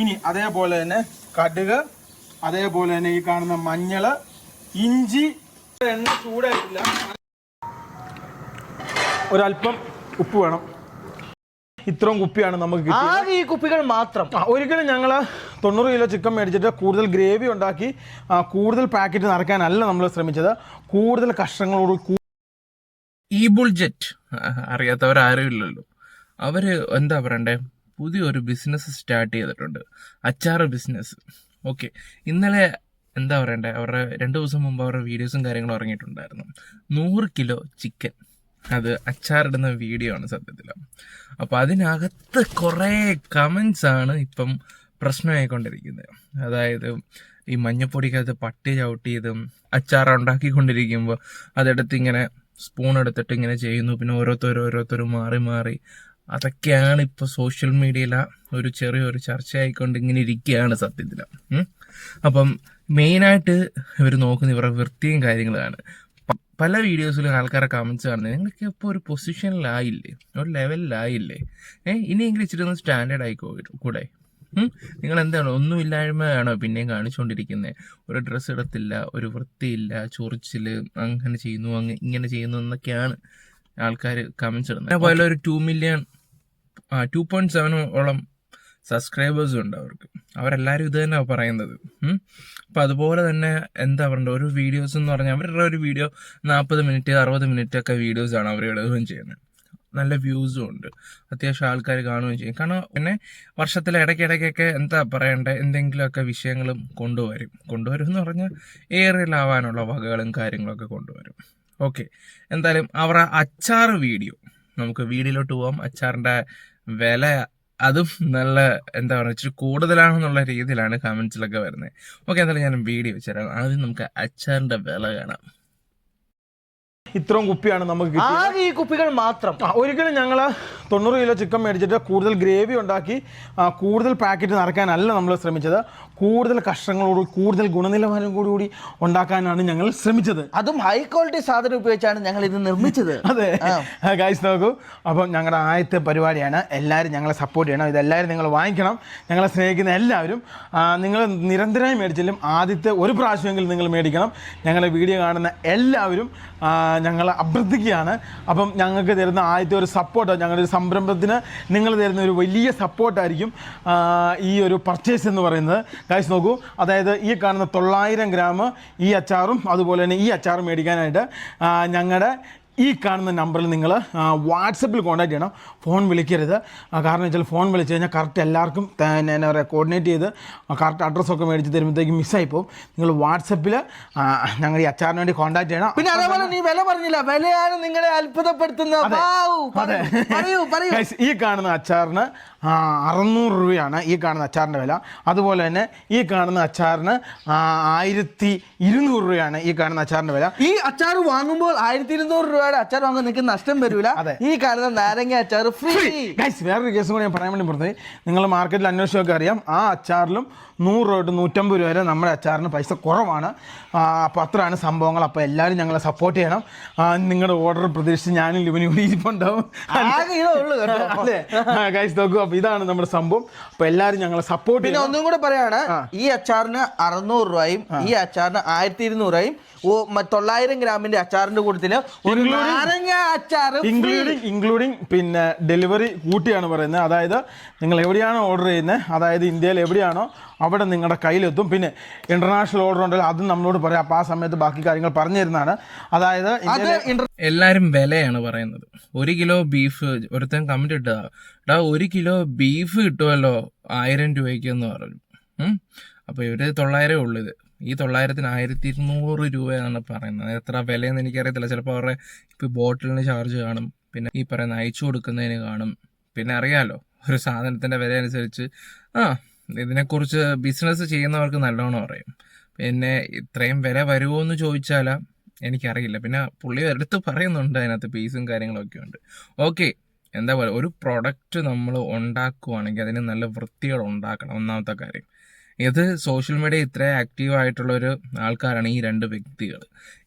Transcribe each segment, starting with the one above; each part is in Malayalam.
ഇനി അതേപോലെ തന്നെ കടുക് അതേപോലെ തന്നെ ഈ കാണുന്ന മഞ്ഞൾ ഇഞ്ചി. എണ്ണ ചൂടായിട്ടില്ല. ഒരല്പം ഉപ്പ് വേണം. ഇത്രയും കുപ്പിയാണ് നമുക്ക് കിട്ടിയത്. ആകെ ഈ കുപ്പികൾ മാത്രം. ഒരിക്കലും ഞങ്ങൾ തൊണ്ണൂറ് കിലോ ചിക്കൻ മേടിച്ചിട്ട് കൂടുതൽ ഗ്രേവി ഉണ്ടാക്കി കൂടുതൽ പാക്കറ്റ് നിറയ്ക്കാനല്ല നമ്മൾ ശ്രമിച്ചത്. കൂടുതൽ കഷ്ടങ്ങളോട് ഈ ബുൾജറ്റ് അറിയാത്തവരാരും ഇല്ലല്ലോ. അവർ എന്താ പറയണ്ടേ? പുതിയൊരു ബിസിനസ് സ്റ്റാർട്ട് ചെയ്തിട്ടുണ്ട്. അച്ചാർ ബിസിനസ് ഓക്കെ ഇന്നലെ എന്താ പറയണ്ടേ? അവരുടെ രണ്ട് ദിവസം മുമ്പ് അവരുടെ വീഡിയോസും കാര്യങ്ങളും ഇറങ്ങിയിട്ടുണ്ടായിരുന്നു. നൂറ് കിലോ ചിക്കൻ അത് അച്ചാറിടുന്ന വീഡിയോ ആണ് സത്യത്തിൽ. അപ്പോൾ അതിനകത്ത് കുറേ കമൻസ് ആണ് ഇപ്പം പ്രശ്നമായിക്കൊണ്ടിരിക്കുന്നത്. അതായത് ഈ മഞ്ഞപ്പൊടിക്കകത്ത് പട്ടി ചവിട്ടിയതും അച്ചാർ ഉണ്ടാക്കിക്കൊണ്ടിരിക്കുമ്പോൾ അതെടുത്ത് ഇങ്ങനെ സ്പൂൺ എടുത്തിട്ട് ഇങ്ങനെ ചെയ്യുന്നു. പിന്നെ ഓരോരുത്തരും ഓരോരുത്തരും മാറി മാറി അതൊക്കെയാണ് ഇപ്പോൾ സോഷ്യൽ മീഡിയയിലെ ഒരു ചെറിയൊരു ചർച്ചയായിക്കൊണ്ട് ഇങ്ങനെ ഇരിക്കുകയാണ് സത്യത്തിൽ. അപ്പം മെയിനായിട്ട് ഇവർ നോക്കുന്ന ഇവരുടെ വൃത്തിയും കാര്യങ്ങളാണ് പല വീഡിയോസിലും ആൾക്കാരെ കമൻസ് കാണുന്നത് നിങ്ങൾക്ക് ഇപ്പോൾ ഒരു പൊസിഷനിലായില്ലേ ഒരു ലെവലിലായില്ലേ ഏഹ് ഇനിയെങ്കിലും ഇച്ചിരി ഒന്ന് സ്റ്റാൻഡേർഡ് ആയിക്കോ കൂടെ. നിങ്ങൾ എന്താണ് ഒന്നുമില്ലായ്മയാണോ പിന്നെയും കാണിച്ചുകൊണ്ടിരിക്കുന്നത് ഒരു ഡ്രസ്സ് ഇടത്തില്ല ഒരു വൃത്തിയില്ല ചൊറിച്ചിൽ അങ്ങനെ ചെയ്യുന്നു അങ്ങനെ ഇങ്ങനെ ചെയ്യുന്നു എന്നൊക്കെയാണ് ആൾക്കാർ കമൻസ് ഇടുന്നത് അതുപോലെ ഒരു two million two point seven ഓളം സബ്സ്ക്രൈബേഴ്സും ഉണ്ട് അവർക്ക്. അവരെല്ലാവരും ഇത് തന്നെയാണ് പറയുന്നത്. അപ്പം അതുപോലെ തന്നെ എന്താ പറയുക ഒരു വീഡിയോസ് എന്ന് പറഞ്ഞാൽ അവരുടെ ഒരു വീഡിയോ നാൽപ്പത് മിനിറ്റ് അറുപത് മിനിറ്റ് ഒക്കെ വീഡിയോസാണ് അവർ ഇടുകയും ചെയ്യുന്നത് നല്ല വ്യൂസും ഉണ്ട്. അത്യാവശ്യം ആൾക്കാർ കാണുകയും ചെയ്യും. കാരണം പിന്നെ വർഷത്തിൽ ഇടയ്ക്കിടയ്ക്കൊക്കെ എന്താ പറയണ്ടേ എന്തെങ്കിലുമൊക്കെ വിഷയങ്ങളും കൊണ്ടുവരും. കൊണ്ടുവരും എന്ന് പറഞ്ഞാൽ ഏറിയലാവാനുള്ള വകകളും കാര്യങ്ങളൊക്കെ കൊണ്ടുവരും. ഓക്കെ. എന്തായാലും അവരുടെ അച്ചാർ വീഡിയോ. നമുക്ക് വീഡിയോയിലോട്ട് പോവാം. അച്ചാറിന്റെ വില അതും നല്ല എന്താ പറയുക ഇച്ചിരി കൂടുതലാണെന്നുള്ള രീതിയിലാണ് കമൻസിലൊക്കെ വരുന്നത്. ഓക്കെ എന്തായാലും ഞാൻ വീഡിയോ വെച്ചുതരാം. ആദ്യം നമുക്ക് അച്ചാറിന്റെ വില കാണാം. ഇത്രയും കുപ്പിയാണ് നമുക്ക് കിട്ടിയത്. ആകെ ഈ കുപ്പികൾ മാത്രം. ഒരിക്കലും ഞങ്ങൾ തൊണ്ണൂറ് കിലോ ചിക്കൻ മേടിച്ചിട്ട് കൂടുതൽ ഗ്രേവി ഉണ്ടാക്കി കൂടുതൽ പാക്കറ്റ് നിറയ്ക്കാനല്ല നമ്മൾ ശ്രമിച്ചത്. കൂടുതൽ കഷ്ടങ്ങളോട് കൂടുതൽ ഗുണനിലവാരം കൂടി കൂടി ഉണ്ടാക്കാനാണ് ഞങ്ങൾ ശ്രമിച്ചത്. അതും ഹൈ ക്വാളിറ്റി സാധനം ഉപയോഗിച്ചാണ് ഞങ്ങൾ ഇത് നിർമ്മിച്ചത്. അതെ. ഗായ്സ് ഗൈസ് നോക്കൂ. അപ്പം ഞങ്ങളുടെ ആദ്യത്തെ പരിപാടിയാണ്. എല്ലാവരും ഞങ്ങളെ സപ്പോർട്ട് ചെയ്യണം. ഇതെല്ലാവരും നിങ്ങൾ വാങ്ങിക്കണം. ഞങ്ങളെ സ്നേഹിക്കുന്ന എല്ലാവരും നിങ്ങൾ നിരന്തരമായി മേടിച്ചാലും ആദ്യത്തെ ഒരു പ്രാവശ്യമെങ്കിലും നിങ്ങൾ മേടിക്കണം. ഞങ്ങളെ വീഡിയോ കാണുന്ന എല്ലാവരും ഞങ്ങളെ അഭ്യർത്ഥിക്കുകയാണ്. അപ്പം ഞങ്ങൾക്ക് തരുന്ന ആദ്യത്തെ ഒരു സപ്പോർട്ട് ഞങ്ങളുടെ ഒരു സംരംഭത്തിന് നിങ്ങൾ തരുന്ന ഒരു വലിയ സപ്പോർട്ടായിരിക്കും ഈ ഒരു പർച്ചേസ് എന്ന് പറയുന്നത്. ഗൈസ് നോക്കൂ. അതായത് ഈ കാണുന്ന തൊള്ളായിരം ഗ്രാം ഈ അച്ചാറും അതുപോലെ തന്നെ ഈ അച്ചാറും മേടിക്കാനായിട്ട് ഞങ്ങളുടെ ഈ കാണുന്ന നമ്പറിൽ നിങ്ങൾ വാട്സപ്പിൽ കോൺടാക്ട് ചെയ്യണം. ഫോൺ വിളിക്കരുത്. കാരണം വെച്ചാൽ ഫോൺ വിളിച്ച് കഴിഞ്ഞാൽ കറക്റ്റ് എല്ലാവർക്കും എന്നാ പറയുക കോർഡിനേറ്റ് ചെയ്ത് കറക്റ്റ് അഡ്രസ്സൊക്കെ മേടിച്ച് തരുമ്പോഴത്തേക്കും മിസ്സായി പോകും. നിങ്ങൾ വാട്സപ്പിൽ ഞങ്ങൾ ഈ അച്ചാറിന് വേണ്ടി കോൺടാക്ട് ചെയ്യണം. പിന്നെ അതേപോലെ നീ വില പറഞ്ഞില്ല. വിലയാണ് നിങ്ങളെ അത്ഭുതപ്പെടുത്തുന്നത്. ഈ കാണുന്ന അച്ചാറിന് അറുന്നൂറ് രൂപയാണ് ഈ കാണുന്ന അച്ചാറിന്റെ വില. അതുപോലെ തന്നെ ഈ കാണുന്ന അച്ചാറിന് ആയിരത്തി ഇരുന്നൂറ് രൂപയാണ് ഈ കാണുന്ന അച്ചാറിന്റെ വില. ഈ അച്ചാർ വാങ്ങുമ്പോൾ ആയിരത്തി ഇരുന്നൂറ് രൂപയുടെ അച്ചാർ വാങ്ങുമ്പോൾ നിങ്ങൾക്ക് നഷ്ടം വരൂല. ഈ കാണുന്ന നാരങ്ങ അച്ചാർ ഫ്രീ. ഗൈസ് വേറൊരു കേസും കൂടി ഞാൻ പറയാൻ വേണ്ടി പറഞ്ഞത് നിങ്ങൾ മാർക്കറ്റിൽ അന്വേഷിച്ചൊക്കെ അറിയാം. ആ അച്ചാറിലും നൂറ് രൂപ തൊട്ട് നൂറ്റമ്പത് രൂപ വരെ നമ്മുടെ അച്ചാറിന് പൈസ കുറവാണ്. അപ്പോൾ അത്രയാണ് സംഭവങ്ങൾ. അപ്പോൾ എല്ലാവരും ഞങ്ങളെ സപ്പോർട്ട് ചെയ്യണം. നിങ്ങളുടെ ഓർഡർ പ്രതീക്ഷിച്ച് ഞാനും ലിവനും കൂടി ഇരിപ്പുണ്ടാവും. അല്ലേ? ഗൈസ് നോക്കൂ. അപ്പോൾ ഇതാണ് നമ്മുടെ സംഭവം. അപ്പോൾ എല്ലാവരും ഞങ്ങളെ സപ്പോർട്ട് പിന്നെ ചെയ്യണം. ഒന്നും കൂടെ പറയാണ് ഈ അച്ചാറിന് അറുന്നൂറ് രൂപയും ഈ അച്ചാറിന് ആയിരത്തി ഇരുന്നൂറ് രൂപയും തൊള്ളായിരം ഗ്രാമിന്റെ അച്ചാറിന്റെ കൂട്ടത്തിൽ ഒരു Including- നാരങ്ങ അച്ചാർ ഇൻക്ലൂഡിങ് ഇൻക്ലൂഡിങ് പിന്നെ ഡെലിവറി കൂട്ടിയാണ് പറയുന്നത്. അതായത് നിങ്ങൾ എവിടെയാണോ ഓർഡർ ചെയ്യുന്നത് അതായത് ഇന്ത്യയിൽ എവിടെയാണോ അവിടെ നിങ്ങളുടെ കയ്യിലെത്തും. പിന്നെ ഇന്റർനാഷണൽ ഓർഡർ ഉണ്ടല്ലോ അതും നമ്മളോട് പറയാം. അപ്പോൾ ആ സമയത്ത് ബാക്കി കാര്യങ്ങൾ പറഞ്ഞു തരുന്നതാണ്. അതായത് എല്ലാവരും വിലയാണ് പറയുന്നത്. ഒരു കിലോ ബീഫ് ഒരുത്തൻ കമന്റ് ഇട്ടതാ. ഒരു കിലോ ബീഫ് കിട്ടുമല്ലോ ആയിരം രൂപയ്ക്ക് എന്ന് പറഞ്ഞു ഉം. ഇവർ തൊള്ളായിരമേ ഉള്ളൂ ഇത് ഈ തൊള്ളായിരത്തിന് ആയിരത്തി ഇരുന്നൂറ് രൂപയാണ് പറയുന്നത്. എത്ര വിലയെന്ന് എനിക്കറിയത്തില്ല. ചിലപ്പോൾ അവരുടെ ഇപ്പോൾ ബോട്ടിലിന് ചാർജ് കാണും. പിന്നെ ഈ പറയുന്ന അയച്ചു കൊടുക്കുന്നതിന് കാണും. പിന്നെ അറിയാലോ ഒരു സാധനത്തിന്റെ വില അനുസരിച്ച്. ആ ഇതിനെക്കുറിച്ച് ബിസിനസ് ചെയ്യുന്നവർക്ക് നല്ലോണം അറിയും. പിന്നെ ഇത്രയും വില വരുമോ എന്ന് ചോദിച്ചാലാ എനിക്കറിയില്ല. പിന്നെ പുള്ളി എടുത്ത് പറയുന്നുണ്ട് അതിനകത്ത് പീസും കാര്യങ്ങളൊക്കെ ഉണ്ട്. ഓക്കെ എന്താ പറയുക ഒരു പ്രൊഡക്റ്റ് നമ്മൾ ഉണ്ടാക്കുവാണെങ്കിൽ അതിന് നല്ല വൃത്തികൾ ഉണ്ടാക്കണം. ഒന്നാമത്തെ കാര്യം. ഇത് സോഷ്യൽ മീഡിയ ഇത്ര ആക്റ്റീവ് ആയിട്ടുള്ള ഒരു ആൾക്കാരാണ് ഈ രണ്ട് വ്യക്തികൾ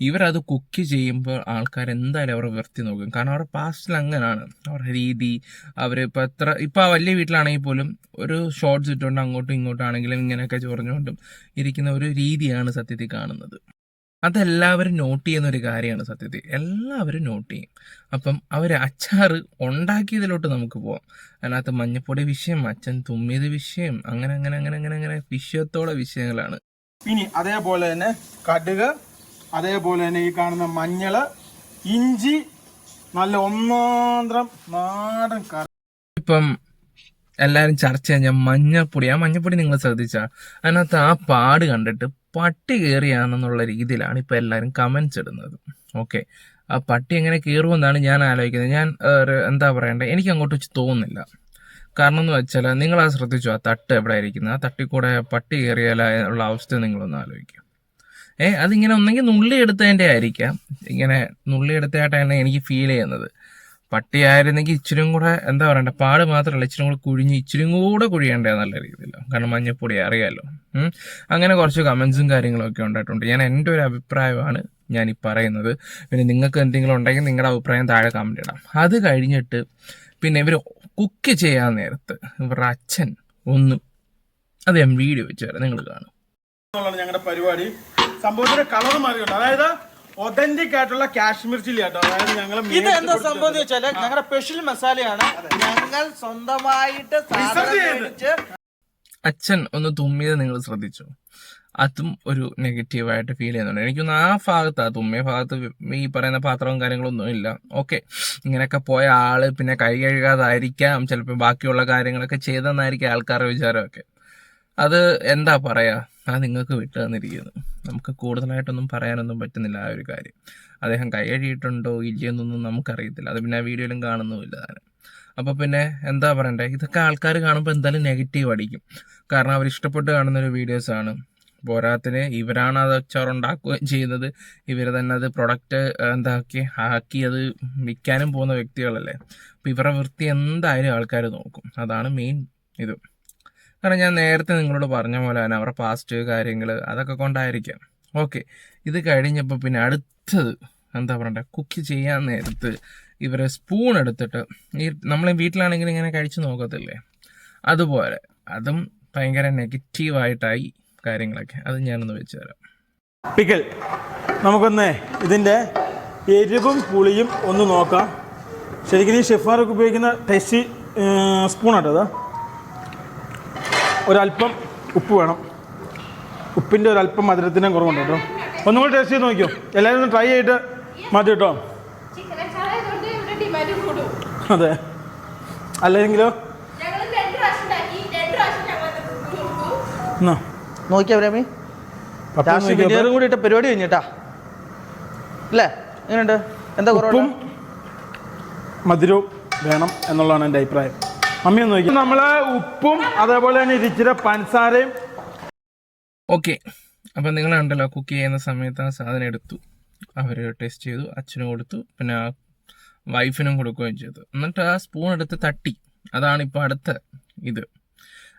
ഇവരത് കുക്ക് ചെയ്യുമ്പോൾ ആൾക്കാർ എന്തായാലും അവരെ വൃത്തി നോക്കും. കാരണം അവരുടെ പാസ്റ്റിൽ അങ്ങനെയാണ് അവരുടെ രീതി അവർ ഇപ്പം എത്ര ഇപ്പം വലിയ വീട്ടിലാണെങ്കിൽ പോലും ഒരു ഷോർട്ട്സ് ഇട്ടുകൊണ്ട് അങ്ങോട്ടും ഇങ്ങോട്ടും ആണെങ്കിലും ഇങ്ങനെയൊക്കെ ചൊറിഞ്ഞുകൊണ്ടും ഇരിക്കുന്ന ഒരു രീതിയാണ് സത്യത്തിൽ കാണുന്നത്. അതെല്ലാവരും നോട്ട് ചെയ്യുന്ന ഒരു കാര്യമാണ് സത്യത്തിൽ. എല്ലാവരും നോട്ട് ചെയ്യും. അപ്പം അവർ അച്ചാർ ഉണ്ടാക്കിയതിലോട്ട് നമുക്ക് പോവാം. അതിനകത്ത് മഞ്ഞപ്പൊടി വിഷയം അച്ഛൻ തുമ്മിയത് വിഷയം അങ്ങനെ അങ്ങനെ അങ്ങനെ അങ്ങനെ അങ്ങനെ വിഷയത്തോടെ വിഷയങ്ങളാണ്. ഇനി അതേപോലെ തന്നെ കടുക് അതേപോലെ തന്നെ ഈ കാണുന്ന മഞ്ഞൾ ഇഞ്ചി നല്ല ഒന്നാന്തരം നാടൻ കറി. ഇപ്പം എല്ലാവരും ചർച്ച ചെയ്യാൻ മഞ്ഞപ്പൊടി ആ മഞ്ഞപ്പൊടി നിങ്ങൾ ശ്രദ്ധിച്ചാൽ അതിനകത്ത് ആ പാട് കണ്ടിട്ട് പട്ടി കയറിയാണെന്നുള്ള രീതിയിലാണ് ഇപ്പം എല്ലാവരും കമൻസ് ഇടുന്നത്. ഓക്കെ ആ പട്ടി എങ്ങനെ കയറുമെന്നാണ് ഞാൻ ആലോചിക്കുന്നത്. ഞാൻ എന്താ പറയണ്ടേ? എനിക്ക് അങ്ങോട്ട് വെച്ച് തോന്നുന്നില്ല. കാരണം എന്ന് വെച്ചാൽ നിങ്ങൾ ആ ശ്രദ്ധിച്ചു? ആ തട്ട് എവിടെ ഇരിക്കുന്നത് ആ തട്ടിൽ കൂടെ പട്ടി കയറിയാലുള്ള അവസ്ഥ നിങ്ങളൊന്ന് ആലോചിക്കുക ഏ അതിങ്ങനെ ഒന്നെങ്കിൽ നുള്ളി എടുത്തതിന്റെ ആയിരിക്കാം. ഇങ്ങനെ നുള്ളി എടുത്തതായിട്ടാണ് എനിക്ക് ഫീൽ ചെയ്യുന്നത്. പട്ടിയായിരുന്നെങ്കിൽ ഇച്ചിരിയും കൂടെ എന്താ പറയണ്ട പാട് മാത്രമല്ല ഇച്ചിരി കൂടെ കുഴിഞ്ഞ് ഇച്ചിരിയും കൂടെ കുഴിയേണ്ടേ നല്ല രീതിയിൽ കാരണം മഞ്ഞപ്പൊടി അറിയാലോ. അങ്ങനെ കുറച്ച് കമൻസും കാര്യങ്ങളും ഒക്കെ ഉണ്ടായിട്ടുണ്ട്. ഞാൻ എന്റെ ഒരു അഭിപ്രായമാണ് ഞാൻ ഈ പറയുന്നത്. പിന്നെ നിങ്ങൾക്ക് എന്തെങ്കിലും ഉണ്ടെങ്കിൽ നിങ്ങളുടെ അഭിപ്രായം താഴെ കമന്റ് ഇടാം. അത് കഴിഞ്ഞിട്ട് പിന്നെ ഇവർ കുക്ക് ചെയ്യാൻ നേരത്ത് ഇവരുടെ അച്ഛൻ ഒന്ന് അത് ഞാൻ വീഡിയോ വെച്ച് തരാം. നിങ്ങൾ കാണും. ഞങ്ങളുടെ പരിപാടി. സംഭവത്തിന്റെ കളർ മാറിയുണ്ട് അതായത് ഒതന്റിക് ആയിട്ടുള്ള കാശ്മീർ ചില്ലി കേട്ടോ. അതായത് ഞങ്ങൾ ഇത് എന്താ സംഭവം എന്ന് വെച്ചാൽ ഞങ്ങളുടെ സ്പെഷ്യൽ മസാലയാണ് ഞങ്ങൾ സ്വന്തമായിട്ട് മേടിച്ച് അച്ഛൻ ഒന്ന് തുമ്മിയത് നിങ്ങൾ ശ്രദ്ധിച്ചു? അതും ഒരു നെഗറ്റീവായിട്ട് ഫീൽ ചെയ്യുന്നുണ്ട്. എനിക്കൊന്ന് ആ ഭാഗത്ത് ആ തുമ്മിയ ഭാഗത്ത് ഈ പറയുന്ന പാത്രവും കാര്യങ്ങളൊന്നും ഇല്ല. ഓക്കെ ഇങ്ങനെയൊക്കെ പോയ ആൾ പിന്നെ കൈ കഴുകാതായിരിക്കാം. ചിലപ്പോൾ ബാക്കിയുള്ള കാര്യങ്ങളൊക്കെ ചെയ്തെന്നായിരിക്കും ആൾക്കാരുടെ വിചാരമൊക്കെ. അത് എന്താ പറയാ? അത് നിങ്ങൾക്ക് വിട്ടു തന്നിരിക്കുന്നു. നമുക്ക് കൂടുതലായിട്ടൊന്നും പറയാനൊന്നും പറ്റുന്നില്ല ആ ഒരു കാര്യം. അദ്ദേഹം കൈ കഴുകിയിട്ടുണ്ടോ ഇല്ലയെന്നൊന്നും നമുക്കറിയത്തില്ല. അത് പിന്നെ ആ വീഡിയോയിലും കാണുന്നുമില്ല താനും അപ്പൊ പിന്നെ എന്താ പറയണ്ടേ? ഇതൊക്കെ ആൾക്കാർ കാണുമ്പോൾ എന്തായാലും നെഗറ്റീവ് അടിക്കും. കാരണം അവർ ഇഷ്ടപ്പെട്ട് കാണുന്ന ഒരു വീഡിയോസ് ആണ് പോരാത്തിന് ഇവരാണ് അത് അച്ചാറുണ്ടാക്കുകയും ചെയ്യുന്നത്. ഇവർ തന്നെ അത് പ്രൊഡക്റ്റ് എന്താക്കി ആക്കി അത് വിൽക്കാനും പോകുന്ന വ്യക്തികളല്ലേ. അപ്പം ഇവരുടെ വൃത്തി എന്തായാലും ആൾക്കാർ നോക്കും. അതാണ് മെയിൻ ഇത്. കാരണം ഞാൻ നേരത്തെ നിങ്ങളോട് പറഞ്ഞ പോലെ തന്നെ അവരുടെ പാസ്റ്റ് കാര്യങ്ങൾ അതൊക്കെ കൊണ്ടായിരിക്കാം. ഓക്കെ ഇത് കഴിഞ്ഞപ്പോൾ പിന്നെ അടുത്തത് എന്താ പറയണ്ടേ? കുക്ക് ചെയ്യാൻ നേരത്ത് ഇവരെ സ്പൂൺ എടുത്തിട്ട് ഈ നമ്മളെ വീട്ടിലാണെങ്കിൽ ഇങ്ങനെ കഴിച്ചു നോക്കത്തില്ലേ? അതുപോലെ അതും ഭയങ്കര നെഗറ്റീവായിട്ടായി കാര്യങ്ങളൊക്കെ. അത് ഞാനൊന്ന് വെച്ച് തരാം. പിക്കൽ നമുക്കൊന്ന് ഇതിന്റെ എരിവും പുളിയും ഒന്ന് നോക്കാം. ശരിക്കും ഈ ഷെഫാറൊക്കെ ഉപയോഗിക്കുന്ന ടേസ്റ്റി സ്പൂൺ ആട്ടോ അത്? ഒരല്പം ഉപ്പ് വേണം. ഉപ്പിന്റെ ഒരല്പം മധുരത്തിനും കുറവുണ്ട് കേട്ടോ. ഒന്നും കൂടി ടേസ്റ്റ് ചെയ്ത് നോക്കിയോ? എല്ലാവരും ഒന്ന് ട്രൈ ചെയ്തിട്ട് മതി കേട്ടോ. അതെ. അല്ലെങ്കിലോ? നോക്കിയാ പ്രേമി? വിനീറും കൂടി ഇട്ട പരിപാടി കഴിഞ്ഞിട്ടാ അല്ലേ എങ്ങനെയുണ്ട്? എന്താ ഉപ്പും മധുരവും വേണം എന്നുള്ളതാണ് എന്റെ അഭിപ്രായം. ഒന്ന് നോക്കി. നമ്മൾ ഉപ്പും അതേപോലെ തന്നെ ഇരിച്ചിരി പഞ്ചസാരയും. ഓക്കെ. നിങ്ങൾ കണ്ടല്ലോ കുക്ക് ചെയ്യുന്ന സമയത്ത് ആ സാധനം എടുത്തു. അവർ ടേസ്റ്റ് ചെയ്തു അച്ഛനും കൊടുത്തു പിന്നെ വൈഫിനും കൊടുക്കുകയും ചെയ്തു. എന്നിട്ട് ആ സ്പൂൺ എടുത്ത് തട്ടി. അതാണ് ഇപ്പോൾ അടുത്ത ഇത്.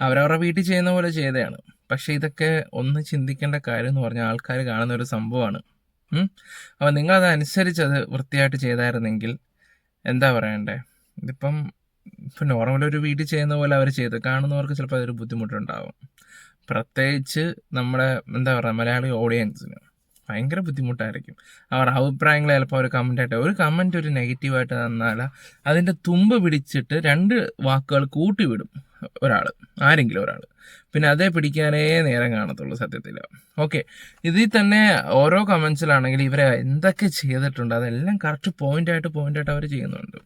അവരവരുടെ വീട്ടിൽ ചെയ്യുന്ന പോലെ ചെയ്തതാണ്. പക്ഷേ ഇതൊക്കെ ഒന്ന് ചിന്തിക്കേണ്ട കാര്യം എന്ന് പറഞ്ഞാൽ ആൾക്കാർ കാണുന്ന ഒരു സംഭവമാണ്. അപ്പൊ നിങ്ങളതനുസരിച്ച് അത് വൃത്തിയായിട്ട് ചെയ്തായിരുന്നെങ്കിൽ എന്താ പറയണ്ടേ? ഇതിപ്പം ഇപ്പം നോർമൽ ഒരു വീട്ടിൽ ചെയ്യുന്ന പോലെ അവർ ചെയ്ത്. കാണുന്നവർക്ക് ചിലപ്പോൾ അതൊരു ബുദ്ധിമുട്ടുണ്ടാവും. പ്രത്യേകിച്ച് നമ്മുടെ എന്താ പറയുക മലയാളി ഓഡിയൻസിന് ഭയങ്കര ബുദ്ധിമുട്ടായിരിക്കും. അവർ അഭിപ്രായങ്ങൾ ചിലപ്പോൾ ഒരു കമന്റ് ആയിട്ട് ഒരു കമന്റ് ഒരു നെഗറ്റീവായിട്ട് തന്നാൽ അതിന്റെ തുമ്പ് പിടിച്ചിട്ട് രണ്ട് വാക്കുകൾ കൂട്ടി വിടും ഒരാൾ ആരെങ്കിലും ഒരാൾ പിന്നെ അതേ പിടിക്കാനേ നേരം കാണത്തുള്ളൂ സത്യത്തിൽ ഓക്കെ ഇതിൽ തന്നെ ഓരോ കമൻസിലാണെങ്കിൽ ഇവരെ എന്തൊക്കെ ചെയ്തിട്ടുണ്ട് അതെല്ലാം കറക്റ്റ് പോയിന്റ് ആയിട്ട് അവർ ചെയ്യുന്നുണ്ട്.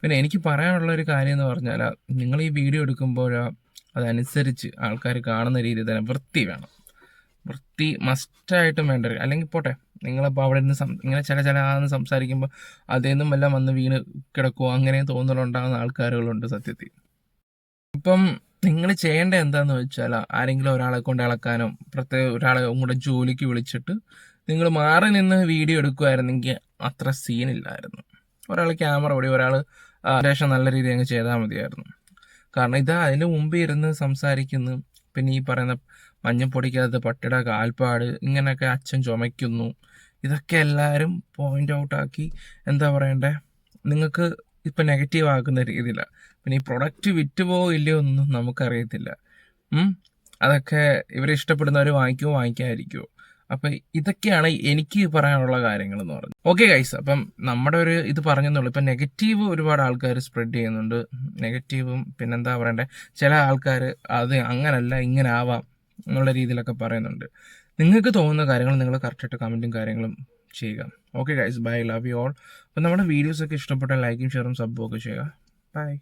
പിന്നെ എനിക്ക് പറയാനുള്ള ഒരു കാര്യം എന്ന് പറഞ്ഞാൽ നിങ്ങൾ ഈ വീഡിയോ എടുക്കുമ്പോഴോ അതനുസരിച്ച് ആൾക്കാർ കാണുന്ന രീതിയിൽ തന്നെ വൃത്തി വേണം. വൃത്തി മസ്റ്റായിട്ടും വേണ്ട അല്ലെങ്കിൽ പോട്ടെ നിങ്ങളിപ്പോൾ അവിടെ നിന്ന് സം- ഇങ്ങനെ ചില ചില ആന്ന് സംസാരിക്കുമ്പോൾ അതേന്നും എല്ലാം വന്ന് വീണ് കിടക്കുമോ അങ്ങനെ തോന്നലുണ്ടാകുന്ന ആൾക്കാരുകളുണ്ട് സത്യത്തിൽ. ഇപ്പം നിങ്ങൾ ചെയ്യേണ്ട എന്താന്ന് വെച്ചാൽ ആരെങ്കിലും ഒരാളെ കൊണ്ട് ഇളക്കാനോ പ്രത്യേക ഒരാളെ കൂടെ ജോലിക്ക് വിളിച്ചിട്ട് നിങ്ങൾ മാറി നിന്ന് വീഡിയോ എടുക്കുമായിരുന്നെങ്കിൽ അത്ര സീനില്ലായിരുന്നു ഒരാൾ ക്യാമറ ഓടി ഒരാൾ അത്യാവശ്യം നല്ല രീതിയിൽ അങ്ങ് ചെയ്താൽ മതിയായിരുന്നു. കാരണം ഇത് അതിന് മുമ്പ് ഇരുന്ന് സംസാരിക്കുന്നു. പിന്നെ ഈ പറയുന്ന മഞ്ഞപ്പൊടിക്കകത്ത് പട്ടിയുടെ കാൽപ്പാട് ഇങ്ങനെയൊക്കെ അച്ഛൻ ചുമയ്ക്കുന്നു. ഇതൊക്കെ എല്ലാവരും പോയിന്റ് ഔട്ട് ആക്കി എന്താ പറയണ്ടേ? നിങ്ങൾക്ക് ഇപ്പം നെഗറ്റീവ് ആക്കുന്ന രീതിയിലാണ് പിന്നെ ഈ പ്രൊഡക്റ്റ് വിറ്റുപോകോ ഇല്ലയോ ഒന്നും നമുക്കറിയത്തില്ല. അതൊക്കെ ഇവരെ ഇഷ്ടപ്പെടുന്നവർ വാങ്ങിക്കുമോ വാങ്ങിക്കാതിരിക്കുമോ അപ്പം ഇതൊക്കെയാണ് എനിക്ക് പറയാനുള്ള കാര്യങ്ങൾ എന്ന് പറഞ്ഞത്. ഓക്കെ ഗൈസ് അപ്പം നമ്മുടെ ഒരു ഇത് പറഞ്ഞെന്നുള്ളൂ. ഇപ്പം നെഗറ്റീവ് ഒരുപാട് ആൾക്കാർ സ്പ്രെഡ് ചെയ്യുന്നുണ്ട്. നെഗറ്റീവും പിന്നെന്താ പറയണ്ടേ? ചില ആൾക്കാർ അത് അങ്ങനല്ല ഇങ്ങനെ ആവാം എന്നുള്ള രീതിയിലൊക്കെ പറയുന്നുണ്ട്. നിങ്ങൾക്ക് തോന്നുന്ന കാര്യങ്ങൾ നിങ്ങൾ കറക്റ്റായിട്ട് കമന്റും കാര്യങ്ങളും ചെയ്യുക. Okay guys bye love you all അപ്പം നമ്മുടെ വീഡിയോസൊക്കെ ഇഷ്ടപ്പെട്ട ലൈക്കും ഷെയറും സബ്ബും ഒക്കെ ചെയ്യുക. ബൈ